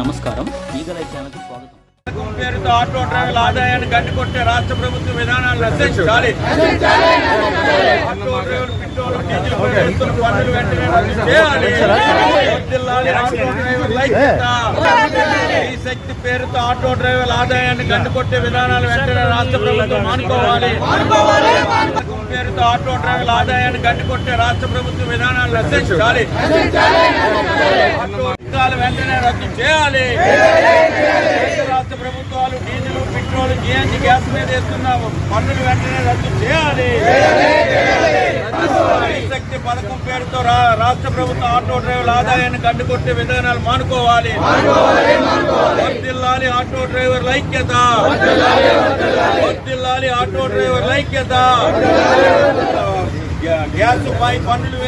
నమస్కారం. ఈగలై ఛానల్కి స్వాగతం. పేరుతో ఆటో డ్రైవర్ల ఆదాయాన్ని గండికొట్టే రాష్ట్ర ప్రభుత్వ విధానాలను నశించాలి ఆటో డ్రైవర్లు పెట్రోల్ డీజిల్ పన్నులు వెంటనే రద్దు చేయాలి. ఆటో డ్రైవర్ల. ఈ శక్తి పేరుతో ఆటో డ్రైవర్ల ఆదాయాన్ని గండికొట్టే విధానాలు వెంటనే రాష్ట్ర ప్రభుత్వం మానుకోవాలి. పేరుతో ఆటో డ్రైవర్ల ఆదాయాన్ని గండికొట్టే రాష్ట్ర ప్రభుత్వ విధానాలను నశించాలి ఆటో పథకాలు వెంటనే రద్దు చేయాలి. రాష్ట్ర ప్రభుత్వాలు డీజిల్ పెట్రోల్ జిఎన్జి గ్యాస్ మీద వేస్తున్న పన్నులు వెంటనే రద్దు చేయాలి. శక్తి పథకం పేరుతో రా- రాష్ట్ర ప్రభుత్వం ఆటో డ్రైవర్ల ఆదాయాన్ని కట్టుకొట్టే విధానాలు మానుకోవాలి. వర్ధిల్లాలి ఆటో డ్రైవర్ల ఐక్యత వర్ధిల్లాలి ఆటో డ్రైవర్ల ఐక్యత గ్యాస్ పై పన్నులు